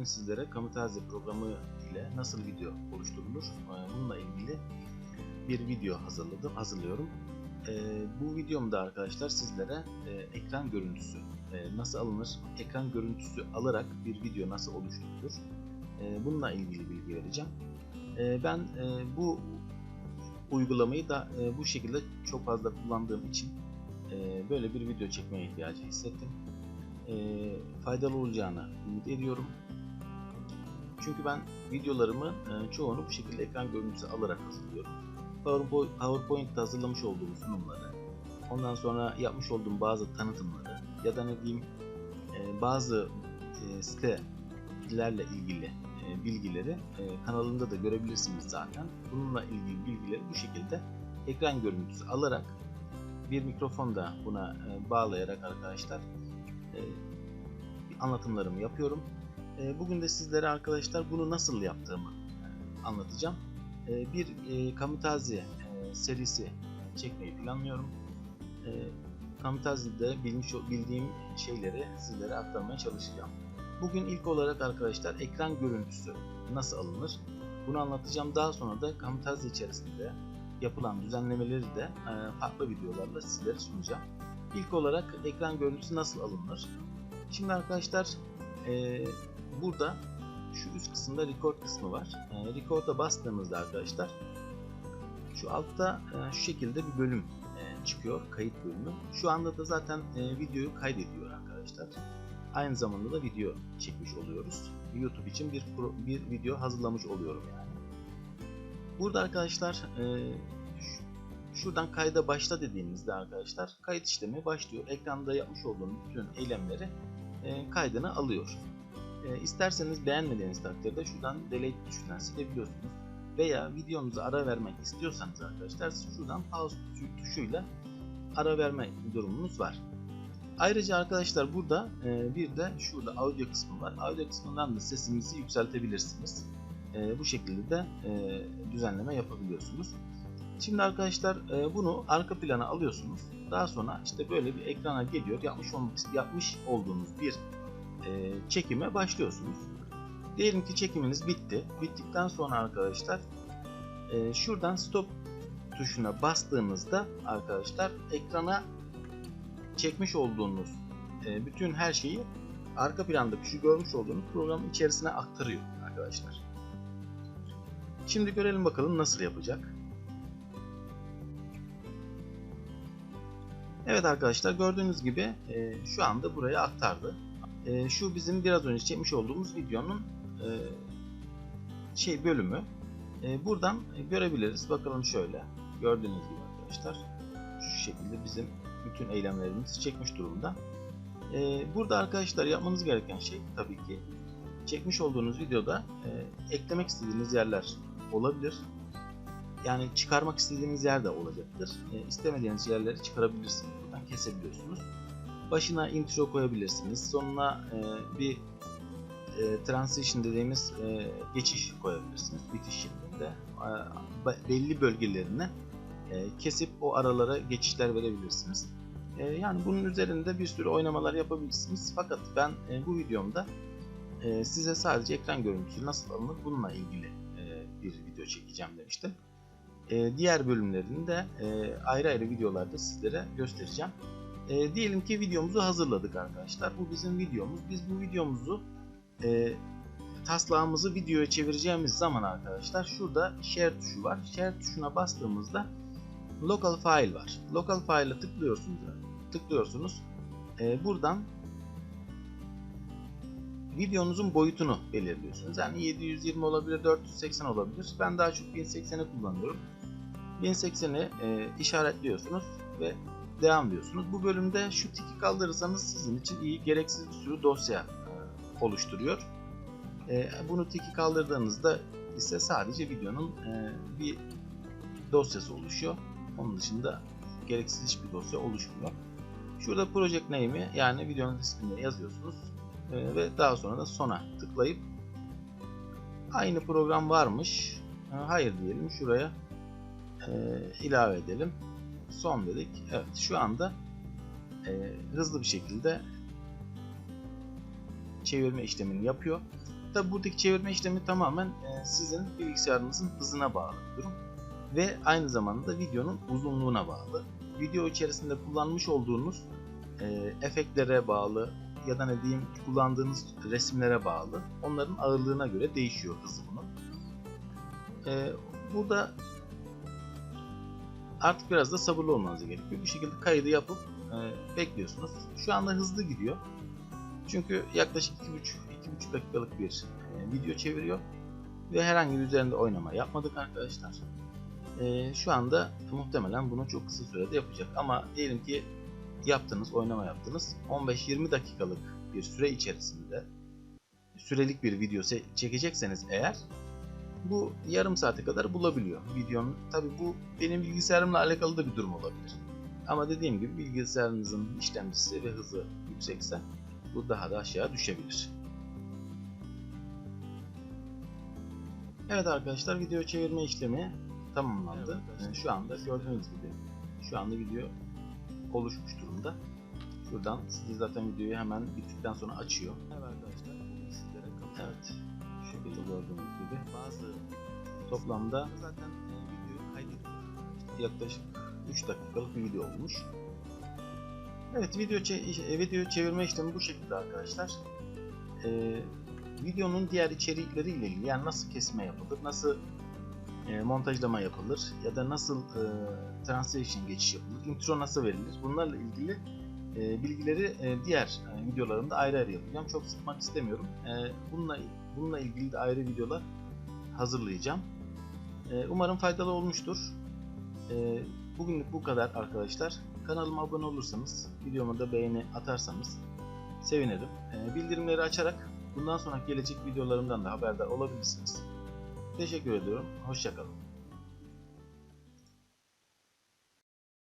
bugün sizlere Kamitaze programı ile nasıl video oluşturulur e, bununla ilgili bir video hazırladım, hazırlıyorum. E, bu videomda arkadaşlar sizlere e, ekran görüntüsü nasıl alınır, ekran görüntüsü alarak bir video nasıl oluşturulur bununla ilgili bilgi vereceğim. Ben bu uygulamayı da bu şekilde çok fazla kullandığım için böyle bir video çekmeye ihtiyacı hissettim. Faydalı olacağını ümit ediyorum. Çünkü ben videolarımı e, çoğunu bu şekilde ekran görüntüsü alarak hazırlıyorum. PowerPoint, PowerPoint'te hazırlamış olduğum sunumları, ondan sonra yapmış olduğum bazı tanıtımları ya da ne diyeyim e, bazı e, sitelerle ilgili bilgileri kanalımda da görebilirsiniz zaten. Bununla ilgili bilgileri bu şekilde ekran görüntüsü alarak bir mikrofon da buna bağlayarak arkadaşlar anlatımlarımı yapıyorum. E, bugün de sizlere arkadaşlar bunu nasıl yaptığımı e, anlatacağım. E, bir e, Kamitaze e, serisi çekmeyi planlıyorum. E, Kamitaze'de bilmiş, bildiğim şeyleri sizlere aktarmaya çalışacağım. Bugün ilk olarak arkadaşlar ekran görüntüsü nasıl alınır? Bunu anlatacağım. Daha sonra da Kamitaze içerisinde yapılan düzenlemeleri de farklı videolarla sizlere sunacağım. İlk olarak ekran görüntüsü nasıl alınır? Şimdi arkadaşlar e, burada şu üst kısımda record kısmı var. E, record'a bastığımızda arkadaşlar şu altta e, şu şekilde bir bölüm e, çıkıyor. Kayıt bölümü. Şu anda da zaten e, videoyu kaydediyor arkadaşlar. Aynı zamanda da video çekmiş oluyoruz. YouTube için bir pro, bir video hazırlamış oluyorum yani. Burada arkadaşlar e, şuradan kayda başla dediğimizde arkadaşlar kayıt işlemi başlıyor. Ekranda yapmış olduğum bütün eylemleri e, kaydını alıyor. E, isterseniz beğenmediğiniz takdirde şuradan delete tuşundan silebiliyorsunuz. Veya videonuza ara vermek istiyorsanız arkadaşlar şuradan pause tuşuyla ara verme durumunuz var. Ayrıca arkadaşlar burada e, bir de şurada audio kısmı var. Audio kısmından da sesinizi yükseltebilirsiniz. E, bu şekilde de düzenleme yapabiliyorsunuz. Şimdi arkadaşlar e, bunu arka plana alıyorsunuz. Daha sonra işte böyle bir ekrana geliyor. Yapmış, yapmış olduğunuz bir e, çekime başlıyorsunuz. Diyelim ki çekiminiz bitti. Bittikten sonra arkadaşlar e, şuradan stop tuşuna bastığınızda arkadaşlar ekrana çekmiş olduğunuz bütün her şeyi arka plandaki şu görmüş olduğunuz programın içerisine aktarıyor arkadaşlar. Şimdi görelim bakalım nasıl yapacak. Evet arkadaşlar gördüğünüz gibi e, şu anda buraya aktardı. E, şu bizim biraz önce çekmiş olduğumuz videonun e, şey bölümü. E, buradan görebiliriz. Bakalım şöyle. Gördüğünüz gibi arkadaşlar. Şu şekilde bizim bütün eylemlerimizi çekmiş durumda. E, burada arkadaşlar yapmanız gereken şey tabii ki çekmiş olduğunuz videoda e, eklemek istediğiniz yerler olabilir. Yani çıkarmak istediğiniz yer de olacaktır. E, istemediğiniz yerleri çıkarabilirsiniz. Kesebiliyorsunuz. Başına intro koyabilirsiniz. Sonuna e, bir e, transition dediğimiz e, geçiş koyabilirsiniz. Bitiş şeklinde. E, belli bölgelerine e, kesip o aralara geçişler verebilirsiniz. E, yani bunun üzerinde bir sürü oynamalar yapabilirsiniz. Fakat ben e, bu videomda e, size sadece ekran görüntüsü nasıl alınır bununla ilgili e, bir video çekeceğim demiştim. E, diğer bölümlerini de e, ayrı ayrı videolarda sizlere göstereceğim. E, diyelim ki videomuzu hazırladık arkadaşlar. Bu bizim videomuz. Biz bu videomuzu e, taslağımızı videoya çevireceğimiz zaman arkadaşlar şurada share tuşu var. Share tuşuna bastığımızda local file var. Local file'a tıklıyorsunuz. Tıklıyorsunuz. E, buradan videonuzun boyutunu belirliyorsunuz. Yani 720 olabilir, 480 olabilir. Ben daha çok 1080'i kullanıyorum. 1080'i e, işaretliyorsunuz ve devam diyorsunuz. Bu bölümde şu tiki kaldırırsanız sizin için iyi gereksiz bir sürü dosya e, oluşturuyor. E, bunu tiki kaldırdığınızda ise sadece videonun e, bir dosyası oluşuyor. Onun dışında gereksiz hiçbir dosya oluşmuyor. Şurada project name'i yani videonun ismini yazıyorsunuz e, ve daha sonra da sona tıklayıp aynı program varmış. E, hayır diyelim şuraya e, ilave edelim. Son dedik. Evet şu anda e, hızlı bir şekilde çevirme işlemini yapıyor. Tabi buradaki çevirme işlemi tamamen e, sizin bilgisayarınızın hızına bağlı bir durum. Ve aynı zamanda da videonun uzunluğuna bağlı. Video içerisinde kullanmış olduğunuz e, efektlere bağlı ya da ne diyeyim kullandığınız resimlere bağlı. Onların ağırlığına göre değişiyor hızı bunun. E, burada artık biraz da sabırlı olmanız gerekiyor. Bu şekilde kaydı yapıp e, bekliyorsunuz. Şu anda hızlı gidiyor. Çünkü yaklaşık 2,5 dakikalık bir e, video çeviriyor. Ve herhangi bir üzerinde oynama yapmadık arkadaşlar. E, şu anda muhtemelen bunu çok kısa sürede yapacak. Ama diyelim ki yaptınız, oynama yaptınız. 15-20 dakikalık bir süre içerisinde sürelik bir video çekecekseniz eğer bu yarım saate kadar bulabiliyor videonun. Tabi bu benim bilgisayarımla alakalı da bir durum olabilir. Ama dediğim gibi bilgisayarınızın işlemcisi ve hızı yüksekse bu daha da aşağı düşebilir. Evet arkadaşlar video çevirme işlemi tamamlandı. Evet şu anda gördüğünüz gibi şu anda video oluşmuş durumda. Şuradan siz zaten videoyu hemen bittikten sonra açıyor. Evet arkadaşlar sizlere Evet. Şekilde gördüğünüz gibi bazı toplamda zaten videoyu kaydediyor. Yaklaşık 3 dakikalık bir video olmuş. Evet video, çe e, video çevirme işlemi bu şekilde arkadaşlar. Ee, videonun diğer içerikleriyle ilgili yani nasıl kesme yapılır, nasıl e, montajlama yapılır ya da nasıl e, translation geçiş yapılır, intro nasıl verilir bunlarla ilgili e, bilgileri e, diğer e, videolarımda ayrı ayrı yapacağım. Çok sıkmak istemiyorum. E, bununla bununla ilgili de ayrı videolar hazırlayacağım. Umarım faydalı olmuştur. E, bugünlük bu kadar arkadaşlar. Kanalıma abone olursanız, videoma da beğeni atarsanız sevinirim. Bildirimleri açarak bundan sonraki gelecek videolarımdan da haberdar olabilirsiniz. Teşekkür ediyorum. Hoşçakalın.